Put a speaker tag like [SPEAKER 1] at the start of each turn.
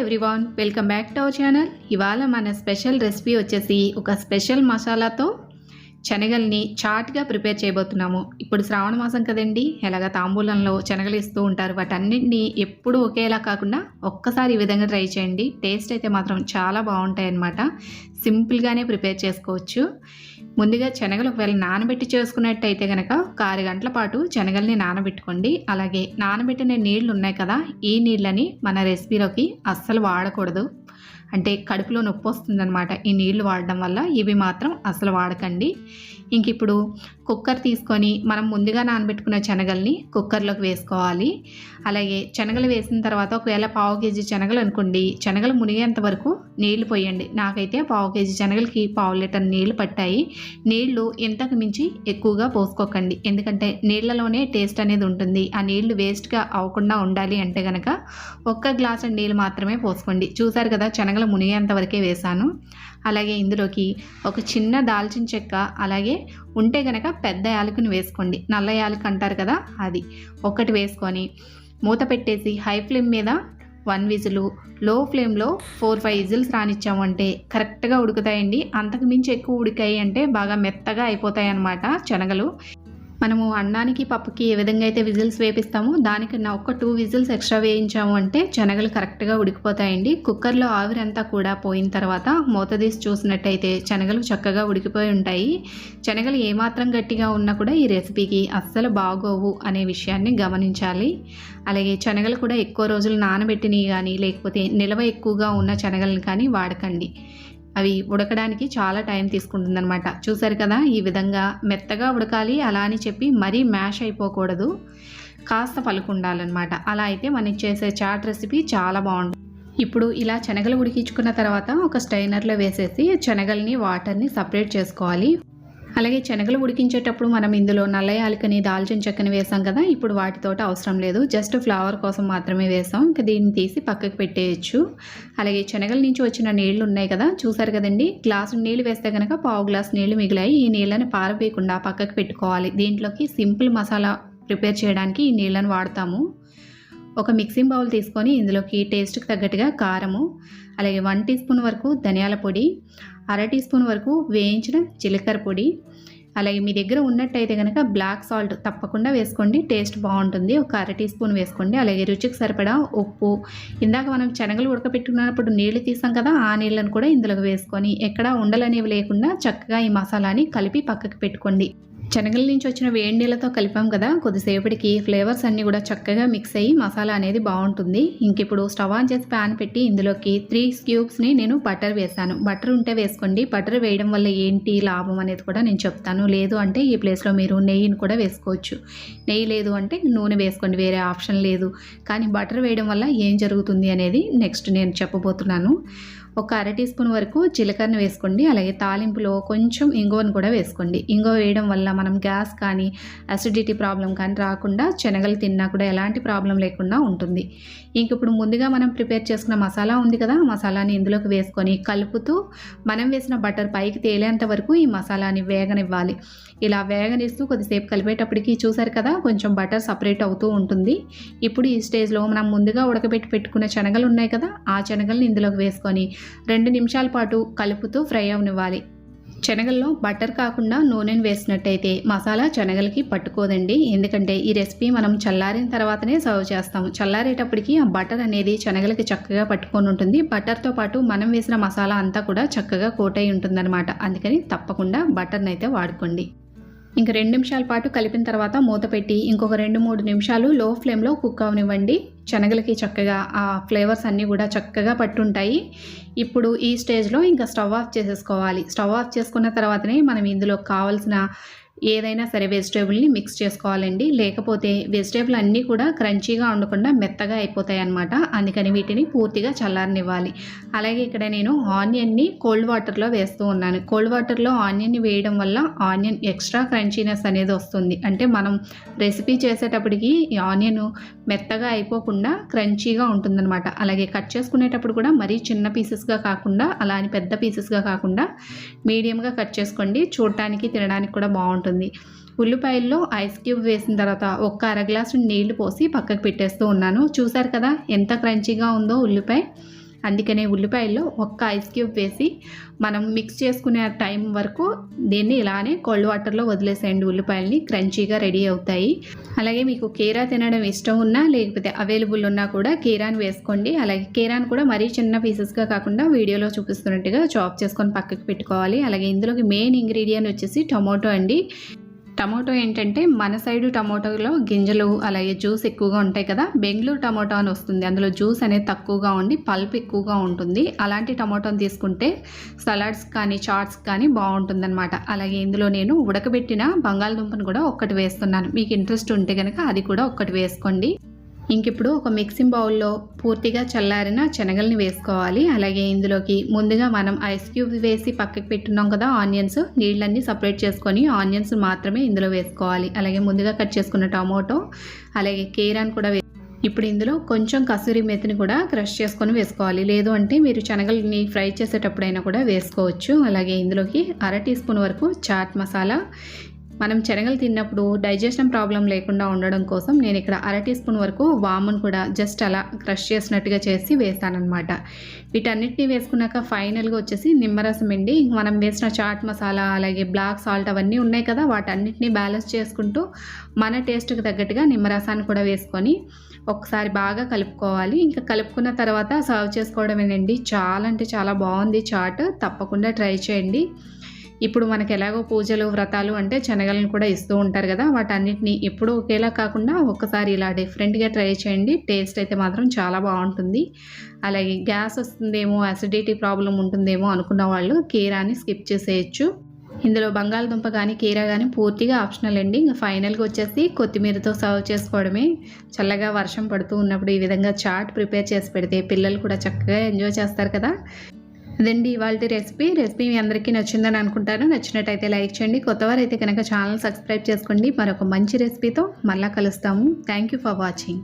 [SPEAKER 1] Everyone welcome back to our channel ఇవాళ మన special recipe వచ్చేసి ఒక స్పెషల్ మసాలాతో శనగల్ని చాట్గా ప్రిపేర్ చేయబోతున్నాము. ఇప్పుడు శ్రావణ మాసం కదండి ఎలాగ తాంబూలంలో శనగలు ఇస్తూ ఉంటారు వాటన్నింటినీ ఎప్పుడు ఒకేలా కాకుండా ఒక్కసారి ఈ విధంగా ట్రై చేయండి. టేస్ట్ అయితే మాత్రం చాలా బాగుంటాయి అన్నమాట సింపుల్గానే ప్రిపేర్ చేసుకోవచ్చు. ముందుగా శనగలు ఒకవేళ నానబెట్టి చేసుకున్నట్టయితే కనుక ఒక ఆరు గంటల పాటు శనగల్ని నానబెట్టుకోండి. అలాగే నానబెట్టిన నీళ్ళు ఉన్నాయి కదా ఈ నీళ్ళని మన రెసిపీలోకి అస్సలు వాడకూడదు. అంటే కడుపులో నొప్పి వస్తుందన్నమాట ఈ నీళ్ళు వాడడం వల్ల. ఇవి మాత్రం అసలు వాడకండి. ఇంక ఇప్పుడు కుక్కర్ తీసుకొని మనం ముందుగా నానబెట్టుకున్న శనగల్ని కుక్కర్లోకి వేసుకోవాలి. అలాగే శనగలు వేసిన తర్వాత ఒకవేళ పావు కేజీ శనగలు అనుకోండి శనగలు మునిగేంత వరకు నీళ్ళు పోయండి. నాకైతే పావు కేజీ శనగలకి పావు లీటర్ నీళ్ళు పట్టాయి. నీళ్ళు ఇంతకు మించి ఎక్కువగా పోసుకోకండి. ఎందుకంటే నీళ్ళలోనే టేస్ట్ అనేది ఉంటుంది. ఆ నీళ్ళు వేస్ట్గా అవ్వకుండా ఉండాలి అంటే కనుక ఒక్క గ్లాసు నీళ్ళు మాత్రమే పోసుకోండి. చూసారు కదా శనగలు మునిగేంత వరకే వేశాను. అలాగే ఇందులోకి ఒక చిన్న దాల్చిన చెక్క అలాగే ఉంటే కనుక పెద్ద యాలకుని వేసుకోండి. నల్ల యాలకు అంటారు కదా అది. ఒకటి వేసుకొని మూత పెట్టేసి హై ఫ్లేమ్ మీద వన్ విజిలు లో ఫ్లేమ్లో ఫోర్ ఫైవ్ విజిల్స్ రానిచ్చామంటే కరెక్ట్గా ఉడుకుతాయండి. అంతకు మించి ఎక్కువ ఉడికాయి అంటే బాగా మెత్తగా అయిపోతాయి అన్నమాట శనగలు. మనము అన్నానికి పప్పుకి ఏ విధంగా అయితే విజిల్స్ వేపిస్తామో దానికన్నా ఒక టూ విజిల్స్ ఎక్స్ట్రా వేయించాము అంటే శనగలు కరెక్ట్గా ఉడికిపోతాయండి. కుక్కర్లో ఆవిరంతా కూడా పోయిన తర్వాత మూత తీసి చూసినట్టయితే శనగలు చక్కగా ఉడికిపోయి ఉంటాయి. శనగలు ఏమాత్రం గట్టిగా ఉన్నా కూడా ఈ రెసిపీకి అస్సలు బాగోవు అనే విషయాన్ని గమనించాలి. అలాగే శనగలు కూడా ఎక్కువ రోజులు నానబెట్టినవి కానీ లేకపోతే నిల్వ ఎక్కువగా ఉన్న శనగలను కానీ వాడకండి. అవి ఉడకడానికి చాలా టైం తీసుకుంటుందన్నమాట. చూసారు కదా ఈ విధంగా మెత్తగా ఉడకాలి అలా అని చెప్పి మరీ మ్యాష్ అయిపోకూడదు. కాస్త పలుకుండాలన్నమాట అలా అయితే మనం చేసే చాట్ రెసిపీ చాలా బాగుంటుంది. ఇప్పుడు ఇలా శనగలు ఉడికించుకున్న తర్వాత ఒక స్టైనర్లో వేసేసి శనగల్ని వాటర్ని సపరేట్ చేసుకోవాలి. అలాగే శనగలు ఉడికించేటప్పుడు మనం ఇందులో నల్ల యాలకని దాల్చిన చెక్కని వేసాం కదా ఇప్పుడు వాటితోట అవసరం లేదు. జస్ట్ ఫ్లవర్ కోసం మాత్రమే వేసాం. ఇంకా దీన్ని తీసి పక్కకు పెట్టేయచ్చు. అలాగే శనగల నుంచి వచ్చిన నీళ్ళు ఉన్నాయి కదా చూసారు కదండి? గ్లాసు నీళ్ళు వేస్తే కనుక పావు గ్లాస్ నీళ్ళు మిగిలాయి. ఈ నీళ్ళని పారవేయకుండా పక్కకు పెట్టుకోవాలి. దీంట్లోకి సింపుల్ మసాలా ప్రిపేర్ చేయడానికి ఈ నీళ్ళని వాడతాము. ఒక మిక్సింగ్ బౌల్ తీసుకొని ఇందులోకి టేస్ట్కి తగ్గట్టుగా కారము అలాగే వన్ టీ స్పూన్ వరకు ధనియాల పొడి అర టీ స్పూన్ వరకు వేయించిన జీలకర్ర పొడి అలాగే మీ దగ్గర ఉన్నట్టయితే కనుక బ్లాక్ సాల్ట్ తప్పకుండా వేసుకోండి టేస్ట్ బాగుంటుంది. ఒక అర టీ స్పూన్ వేసుకోండి అలాగే రుచికి సరిపడా ఉప్పు. ఇందాక మనం శనగలు ఉడకపెట్టుకున్నప్పుడు నీళ్ళు తీసాం కదా ఆ నీళ్ళను కూడా ఇందులోకి వేసుకొని ఎక్కడ ఉండలనేవి లేకుండా చక్కగా ఈ మసాలాని కలిపి పక్కకి పెట్టుకోండి. శనగల నుంచి వచ్చిన వేడి నీళ్ళతో కలిపాం కదా. కొద్దిసేపటికి ఫ్లేవర్స్ అన్నీ కూడా చక్కగా మిక్స్ అయ్యి మసాలా అనేది బాగుంటుంది. ఇంక ఇప్పుడు స్టవ్ ఆన్ చేసి ప్యాన్ పెట్టి ఇందులోకి త్రీ స్క్యూబ్స్ని నేను బటర్ వేసాను. బటర్ ఉంటే వేసుకోండి. బటర్ వేయడం వల్ల ఏంటి లాభం అనేది కూడా నేను చెప్తాను. లేదు అంటే ఈ ప్లేస్లో మీరు నెయ్యిని కూడా వేసుకోవచ్చు. నెయ్యి లేదు అంటే నూనె వేసుకోండి. వేరే ఆప్షన్ లేదు. కానీ బటర్ వేయడం వల్ల ఏం జరుగుతుంది అనేది నెక్స్ట్ నేను చెప్పబోతున్నాను. ఒక అర టీ స్పూన్ వరకు జీలకర్ర వేసుకోండి. అలాగే తాలింపులో కొంచెం ఇంగువను కూడా వేసుకోండి. ఇంగువ వేయడం వల్ల మనం గ్యాస్ కానీ అసిడిటీ ప్రాబ్లం కానీ రాకుండా శనగలు తిన్నా కూడా ఎలాంటి ప్రాబ్లం లేకుండా ఉంటుంది. ఇంక ఇప్పుడు ముందుగా మనం ప్రిపేర్ చేసుకున్న మసాలా ఉంది కదా మసాలాని ఇందులోకి వేసుకొని కలుపుతూ మనం వేసిన బటర్ పైకి తేలేంత వరకు ఈ మసాలాని వేగనివ్వాలి. ఇలా వేగనిస్తూ కొద్దిసేపు కలిపేటప్పటికి చూసారు కదా కొంచెం బటర్ సపరేట్ అవుతూ ఉంటుంది. ఇప్పుడు ఈ స్టేజ్లో మనం ముందుగా ఉడకబెట్టి పెట్టుకున్న శనగలు ఉన్నాయి కదా ఆ శనగల్ని ఇందులోకి వేసుకొని రెండు నిమిషాల పాటు కలుపుతూ ఫ్రై అవనివ్వాలి. శనగల్లో బటర్ కాకుండా నూనెను వేసినట్టయితే మసాలా శనగలకి పట్టుకోదండి. ఎందుకంటే ఈ రెసిపీ మనం చల్లారిన తర్వాతనే సర్వ్ చేస్తాము. చల్లారేటప్పటికి ఆ బటర్ అనేది శనగలకి చక్కగా పట్టుకొని ఉంటుంది. బటర్తో పాటు మనం వేసిన మసాలా అంతా కూడా చక్కగా కోటై ఉంటుందన్నమాట. అందుకని తప్పకుండా బటర్ని అయితే వాడుకోండి. ఇంక రెండు నిమిషాల పాటు కలిపిన తర్వాత మూత పెట్టి ఇంకొక రెండు మూడు నిమిషాలు లో ఫ్లేమ్లో కుక్ అవనివ్వండి. శనగలకి చక్కగా ఆ ఫ్లేవర్స్ అన్నీ కూడా చక్కగా పట్టుంటాయి. ఇప్పుడు ఈ స్టేజ్లో ఇంకా స్టవ్ ఆఫ్ చేసేసుకోవాలి. స్టవ్ ఆఫ్ చేసుకున్న తర్వాతనే మనం ఇందులో కావాల్సిన ఏదైనా సరే వెజిటేబుల్ని మిక్స్ చేసుకోవాలండి. లేకపోతే వెజిటేబుల్ అన్నీ కూడా క్రంచీగా ఉండకుండా మెత్తగా అయిపోతాయి అన్నమాట అందుకని వీటిని పూర్తిగా చల్లారనివ్వాలి. అలాగే ఇక్కడ నేను ఆనియన్ని కోల్డ్ వాటర్లో వేస్తూ ఉన్నాను. కోల్డ్ వాటర్లో ఆనియన్ని వేయడం వల్ల ఆనియన్ ఎక్స్ట్రా క్రంచీనెస్ అనేది వస్తుంది. అంటే మనం రెసిపీ చేసేటప్పటికి ఆనియన్ మెత్తగా అయిపోకుండా క్రంచీగా ఉంటుందన్నమాట. అలాగే కట్ చేసుకునేటప్పుడు కూడా మరీ చిన్న పీసెస్గా కాకుండా అలా అని పెద్ద పీసెస్గా కాకుండా మీడియంగా కట్ చేసుకోండి. చూడటానికి తినడానికి కూడా బాగుంటుంది. ఉల్లిపాయల్లో ఐస్ క్యూబ్ వేసిన తర్వాత ఒక్క అర గ్లాసు నీళ్ళు పోసి పక్కకు పెట్టేస్తూ ఉన్నాను. చూసారు కదా ఎంత క్రంచీగా ఉందో ఉల్లిపాయ? అందుకనే ఉల్లిపాయల్లో ఒక్క ఐస్ క్యూబ్ వేసి మనం మిక్స్ చేసుకునే టైం వరకు దీన్ని ఇలానే కోల్డ్ వాటర్లో వదిలేసేయండి. ఉల్లిపాయల్ని క్రంచీగా రెడీ అవుతాయి. అలాగే మీకు కీరా తినడం ఇష్టం ఉన్నా లేకపోతే అవైలబుల్ ఉన్నా కూడా కీరాని వేసుకోండి. అలాగే కీరాని కూడా మరీ చిన్న పీసెస్గా కాకుండా వీడియోలో చూపిస్తున్నట్టుగా చాప్ చేసుకొని పక్కకి పెట్టుకోవాలి. అలాగే ఇందులోకి మెయిన్ ఇంగ్రీడియంట్ వచ్చేసి టొమాటో అండి. టమాటో ఏంటంటే మన సైడు టమాటోలో గింజలు అలాగే జ్యూస్ ఎక్కువగా ఉంటాయి కదా బెంగళూరు టమాటో అని వస్తుంది. అందులో జ్యూస్ అనేది తక్కువగా ఉండి పల్ప్ ఎక్కువగా ఉంటుంది. అలాంటి టమాటోని తీసుకుంటే సలాడ్స్ కానీ చాట్స్ కానీ బాగుంటుందన్నమాట. అలాగే ఇందులో నేను ఉడకబెట్టిన బంగాళదుంపను కూడా ఒక్కటి వేస్తున్నాను. మీకు ఇంట్రెస్ట్ ఉంటే కనుక అది కూడా ఒక్కటి వేసుకోండి. ఇంక ఇప్పుడు ఒక మిక్సింగ్ బౌల్లో పూర్తిగా చల్లారిన శనగల్ని వేసుకోవాలి. అలాగే ఇందులోకి ముందుగా మనం ఐస్ క్యూబ్ వేసి పక్కకి పెట్టున్నాం కదా ఆనియన్స్. నీళ్ళన్నీ సపరేట్ చేసుకొని ఆనియన్స్ మాత్రమే ఇందులో వేసుకోవాలి. అలాగే ముందుగా కట్ చేసుకున్న టమాటో అలాగే కేరాన్ కూడా ఇప్పుడు ఇందులో కొంచెం కసూరి మెతిని కూడా క్రష్ చేసుకొని వేసుకోవాలి. లేదు అంటే మీరు శనగల్ని ఫ్రై చేసేటప్పుడైనా కూడా వేసుకోవచ్చు. అలాగే ఇందులోకి అర టీ స్పూన్ వరకు చాట్ మసాలా మనం శనగలు తిన్నప్పుడు డైజెషన్ ప్రాబ్లం లేకుండా ఉండడం కోసం నేను ఇక్కడ అర టీ స్పూన్ వరకు వామును కూడా జస్ట్ అలా క్రష్ చేసినట్టుగా చేసి వేస్తానన్నమాట. వీటన్నిటిని వేసుకున్నాక ఫైనల్గా వచ్చేసి నిమ్మరసం అండి మనం వేసిన చాట్ మసాలా అలాగే బ్లాక్ సాల్ట్ అవన్నీ ఉన్నాయి కదా వాటన్నిటిని బ్యాలెన్స్ చేసుకుంటూ మన టేస్ట్కి తగ్గట్టుగా నిమ్మరసాన్ని కూడా వేసుకొని ఒకసారి బాగా కలుపుకోవాలి. ఇంకా కలుపుకున్న తర్వాత సర్వ్ చేసుకోవడమేనండి చాలా అంటే చాలా బాగుంది చాట్. తప్పకుండా ట్రై చేయండి. ఇప్పుడు మనకి ఎలాగో పూజలు వ్రతాలు అంటే శనగలను కూడా ఇస్తూ ఉంటారు కదా వాటన్నిటిని ఎప్పుడూ ఒకేలా కాకుండా ఒక్కసారి ఇలా డిఫరెంట్గా ట్రై చేయండి. టేస్ట్ అయితే మాత్రం చాలా బాగుంటుంది. అలాగే గ్యాస్ వస్తుందేమో అసిడిటీ ప్రాబ్లం ఉంటుందేమో అనుకున్న వాళ్ళు కీరాని స్కిప్ చేసేయచ్చు. ఇందులో బంగాళదుంప కానీ కీరా కానీ పూర్తిగా ఆప్షనల్ అండి. ఇంకా ఫైనల్గా వచ్చేసి కొత్తిమీరతో సర్వ్ చేసుకోవడమే. చల్లగా వర్షం పడుతూ ఉన్నప్పుడు ఈ విధంగా చాట్ ప్రిపేర్ చేసి పెడితే పిల్లలు కూడా చక్కగా ఎంజాయ్ చేస్తారు కదా. అదండి ఇవాళ రెసిపీ. రెసిపీ మీ అందరికీ నచ్చిందని అనుకుంటాను. నచ్చినట్టయితే లైక్ చేయండి. కొత్తవారైతే కనుక ఛానల్ సబ్స్క్రైబ్ చేసుకోండి. మరొక మంచి రెసిపీతో మళ్ళీ కలుస్తాము. Thank you for watching.